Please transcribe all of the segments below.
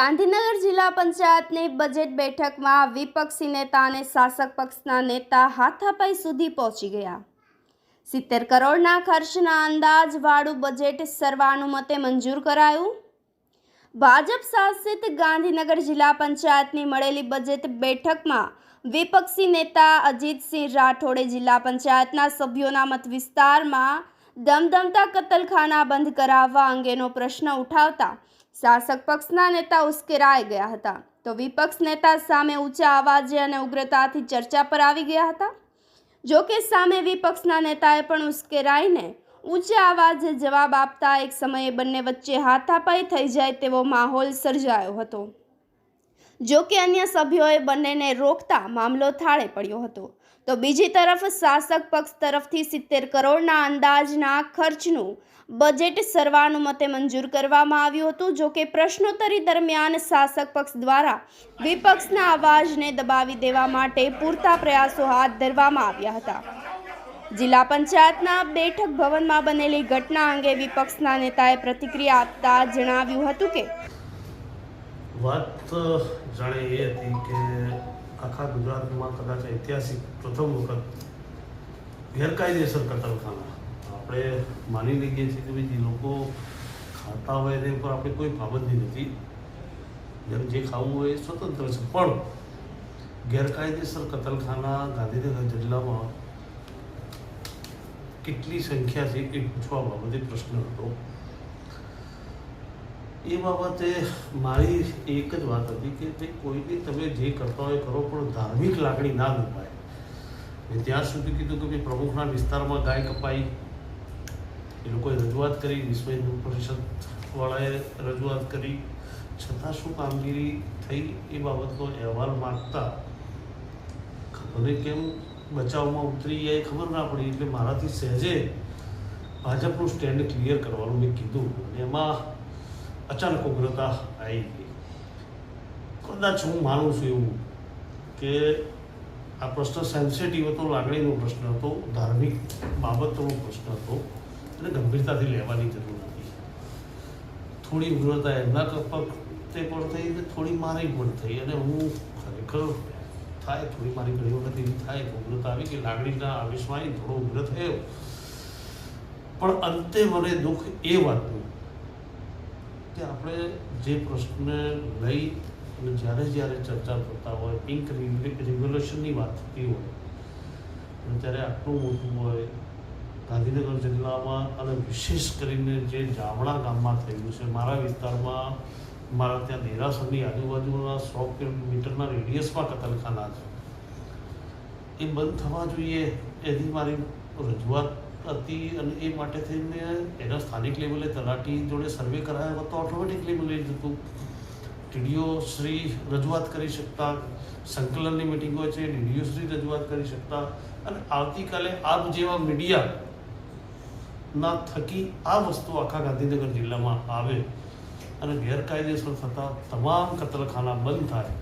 ગાંધીનગર જિલ્લા પંચાયતની બજેટ બેઠકમાં વિપક્ષી નેતા અને શાસક પક્ષના નેતા હાથાપાઈ સુધી પહોંચી ગયા. સિત્તેર કરોડના ખર્ચના અંદાજવાળું બજેટ સર્વાનુમતે મંજૂર કરાયું. ભાજપ શાસિત ગાંધીનગર જિલ્લા પંચાયતની મળેલી બજેટ બેઠકમાં વિપક્ષી નેતા અજીતસિંહ રાઠોડે જિલ્લા પંચાયતના સભ્યોના મત વિસ્તારમાં દમદમતા કતલખાના બંધ કરાવવા અંગેનો પ્રશ્ન ઉઠાવતા શાસક પક્ષના નેતા ઉશ્કેરાઈ ગયા હતા. તો વિપક્ષ નેતા સામે ઊંચા અવાજે અને ઉગ્રતાથી ચર્ચા પર આવી ગયા હતા. જો કે સામે વિપક્ષના નેતાએ પણ ઉશ્કેરાઈને ઊંચા અવાજે જવાબ આપતા એક સમયે બંને વચ્ચે હાથાપાઈ થઈ જાય તેવો માહોલ સર્જાયો હતો. જો કે અન્ય સભ્યોએ બંનેને રોકતા મામલો થાળે પડ્યો હતો. તો બીજી તરફ શાસક પક્ષ તરફથી સિત્તેર કરોડના અંદાજના ખર્ચનું બજેટ સર્વાનુમતે મંજૂર કરવામાં આવ્યું હતું, જો કે પ્રશ્નોત્તરી દરમિયાન શાસક પક્ષ દ્વારા વિપક્ષના અવાજને દબાવી દેવા માટે પૂરતા પ્રયાસો હાથ ધરવામાં આવ્યા હતા. જિલ્લા પંચાયતના બેઠક ભવનમાં બનેલી ઘટના અંગે વિપક્ષના નેતાએ પ્રતિક્રિયા આપતા જણાવ્યું હતું કે વાત જાણે એ હતી કે આખા ગુજરાતમાં કદાચ ઐતિહાસિક પ્રથમ વખત ગેરકાયદેસર કતલખાના આપણે માની લઈએ છીએ કે જે લોકો ખાતા હોય એની ઉપર આપણે કોઈ પાબંદી નથી. જેમ જે ખાવું હોય એ સ્વતંત્ર છે. પણ ગેરકાયદેસર કતલખાના ગાંધીનગર જિલ્લામાં કેટલી સંખ્યા છે એ પૂછવા બાબતે પ્રશ્ન હતો. એ બાબતે મારી એક જ વાત હતી કે ભાઈ બી તમે જે કરતા હોય કરો, પણ ધાર્મિક લાગણી ના દુભાય મેં ત્યાં સુધી કીધું કે ભાઈ પ્રમુખના વિસ્તારમાં ગાય કપાઈ. એ લોકોએ રજૂઆત કરી, વિશ્વ હિન્દુ પરિષદવાળાએ રજૂઆત કરી. છતાં શું કામગીરી થઈ એ બાબતનો અહેવાલ માગતા મને કેમ બચાવમાં ઉતરી એ ખબર ના પડી. એટલે મારાથી સહેજે ભાજપનું સ્ટેન્ડ ક્લિયર કરવાનું મેં કીધું. અને એમાં અચાનક ઉગ્રતા આવી ગઈ. કદાચ હું માનું છું એવું કે આ પ્રશ્ન સેન્સિટિવ હતો, લાગણીનો પ્રશ્ન હતો, ધાર્મિક બાબતનો પ્રશ્ન હતો અને ગંભીરતાથી લેવાની જરૂર હતી થોડી ઉગ્રતા એમના તે પણ થઈ અને થોડી મારી પણ થઈ. અને હું ખરેખર થાય, થોડી મારી ઘણી વખત એવી થાય ઉગ્રતા આવી કે લાગણીના આવેશમાં આવી થોડો ઉગ્ર થયો. પણ અંતે મને દુઃખ એ વાતનું કે આપણે જે પ્રશ્ન લઈ અને જ્યારે જ્યારે ચર્ચા કરતા હોય પિંક રિવોલ્યુશનની વાત થતી હોય, અને ત્યારે આટલું મોટું હોય, ગાંધીનગર જિલ્લામાં અને વિશેષ કરીને જે જામણા ગામમાં થયું છે, મારા વિસ્તારમાં મારા ત્યાં દેરાસરની આજુબાજુના સો કિલોમીટરના રેડિયસમાં કતલખાના છે. એ બંધ થવા જોઈએ, એની મારી રજૂઆત હતી અને એ માટે થઈને એના સ્થાનિક લેવલે તલાટી જોડે સર્વે કરાયો હોત તો ઓટોમેટિકલી મળી જતું ટીડીઓ શ્રી રજૂઆત કરી શકતા, સંકલનની મિટિંગ હોય છે, ડીડીઓ શ્રી રજૂઆત કરી શકતા અને આવતીકાલે આપ જેવા મીડિયા ના થકી આ વસ્તુ આખા ગાંધીનગર જિલ્લામાં આવે અને ગેરકાયદેસર થતા તમામ કતલખાના બંધ થાય,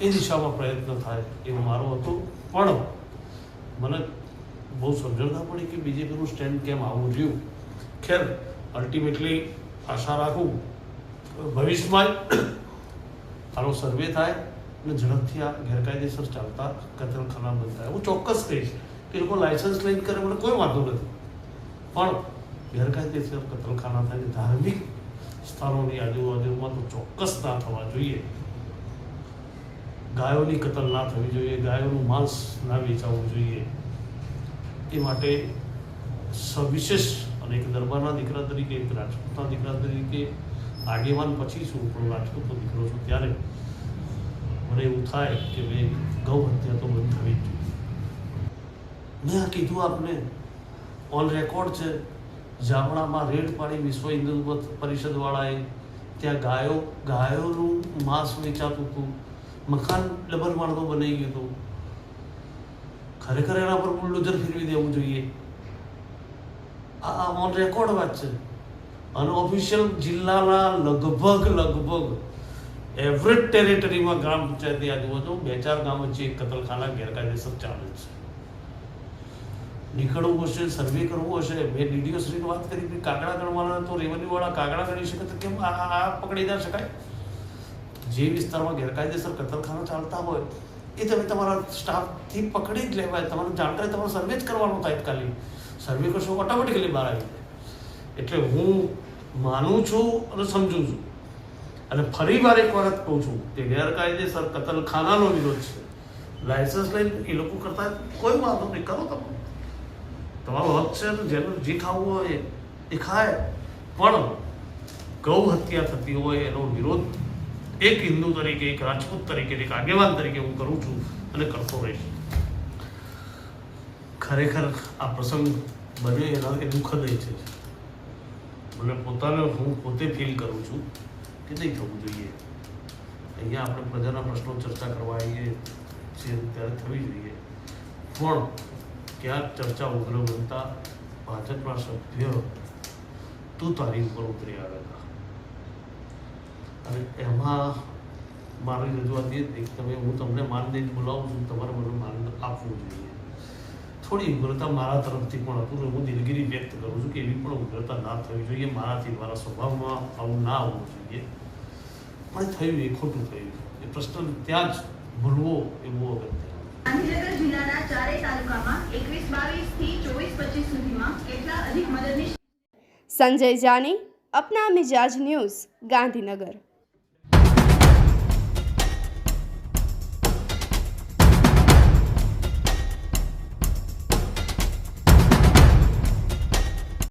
એ દિશામાં પ્રયત્ન થાય એવું મારો હતો. પણ મને બહુ સમજણ ના પડી કે બીજેપીનું સ્ટેન્ડ કેમ આવું રહ્યું ખેર અલ્ટિમેટલી આશા રાખું, ભવિષ્યમાં આનો સર્વે થાય અને ઝડપથી આ ગેરકાયદેસર ચાલતા કતલખાના બંધ થાય. હું ચોક્કસ કહીશ કે લોકો લાયસન્સ લઈને કરે મને કોઈ વાંધો નથી. પણ ગેરકાયદેસર કતલખાના થાય ધાર્મિક સ્થાનોની આજુબાજુમાં તો ચોક્કસ ના થવા જોઈએ. ગાયોની કતલ ના થવી જોઈએ, ગાયોનું માંસ ના વેચાવવું જોઈએ. એ માટે સવિશેષ અને એક દરબારના દીકરા તરીકે, એક રાજપૂતના દીકરા તરીકે આગેવાન પછી છું. પણ રાજપૂતનો દીકરો છું ત્યારે મને એવું થાય કે મેં ગૌ હત્યા તો બંધ થવી જ મેં આ કીધું આપને ઓન રેકોર્ડ છે, જામણામાં રેડ પાડી વિશ્વ હિન્દુ પરિષદવાળાએ ત્યાં ગાયો, ગાયોનું માંસ વેચાતું હતું. મકાન ડબલ માળનું બનાવી ગયું હતું. ખરેખર એના પર બુલડોઝર ફેરવી દેવું જોઈએ આ ઓન રેકોર્ડ વાત છે અનઓફિશિયલ જિલ્લાના લગભગ લગભગ એવરેજ ટેરેટરીમાં ગ્રામ પંચાયતની આજુબાજુ બે ચાર ગામ વચ્ચે એક કતલખાના ગેરકાયદેસર ચાલે છે નીકળવું હશે સર્વે કરવું હશે મેં ડીડીઓ શ્રીની વાત કરી કે કાગડા ગણવાના તો રેવન્યુવાળા કાગડા ગણી શકે તો કેમ આ પકડી ના શકાય જે વિસ્તારમાં ગેરકાયદેસર કતલખાના ચાલતા હોય એ તમે તમારા સ્ટાફથી પકડી જ લેવાય. તમારે જાણકારી તમારે સર્વે જ કરવાનો તાત્કાલિક. સર્વે કરશો ઓટોમેટિકલી બહાર આવી જાય. એટલે હું માનું છું અને સમજું છું. અને ફરી વાર એક વખત કહું છું કે ગેરકાયદેસર કતલખાનાનો વિરોધ છે. લાયસન્સ લઈને એ લોકો કરતા કોઈ વાંધો નહીં. કરો તમે. તમારો હક છે જેનું જે ખાવું હોય એ ખાય. પણ ગૌ હત્યા થતી હોય એનો વિરોધ એક હિન્દુ તરીકે, એક રાજપૂત તરીકે, એક આગેવાન તરીકે હું કરું છું અને કરતો રહીશ. ખરેખર આ પ્રસંગ બને એના એ દુઃખદ છે. મને પોતાને હું પોતે ફીલ કરું છું કે નહીં થવું જોઈએ. અહીંયા આપણે પ્રજાના પ્રશ્નો ચર્ચા કરવા આવીએ છીએ, ત્યારે થવી જોઈએ. પણ ક્યાંક ચર્ચા ઉગ્ર બનતા ભાજપના સભ્ય તું તારી ઉપર ઉતરી હતા. અને એમાં મારી રજૂઆત એ હતી કે તમે હું તમને માન દઈને બોલાવું છું તમારે મને માન આપવું જોઈએ. થોડી ઉગ્રતા મારા તરફથી પણ હતું ને હું દિલગીરી વ્યક્ત કરું છું કે એવી પણ ઉગ્રતા ના થવી જોઈએ મારાથી મારા સ્વભાવમાં આવું ના આવવું જોઈએ. પણ થયું એ ખોટું થયું. એ પ્રશ્ન ત્યાં જ ભૂલવો એ બહુ અગત્યનું ગાંધીનગર જિલ્લાના ચારેય તાલુકામાં એકવીસ બાવીસથી ચોવીસ પચીસ સુધીમાં કેટલા અધિક મદદનીશ સંજય જાની અપના મિજાજ ન્યૂઝ ગાંધીનગર.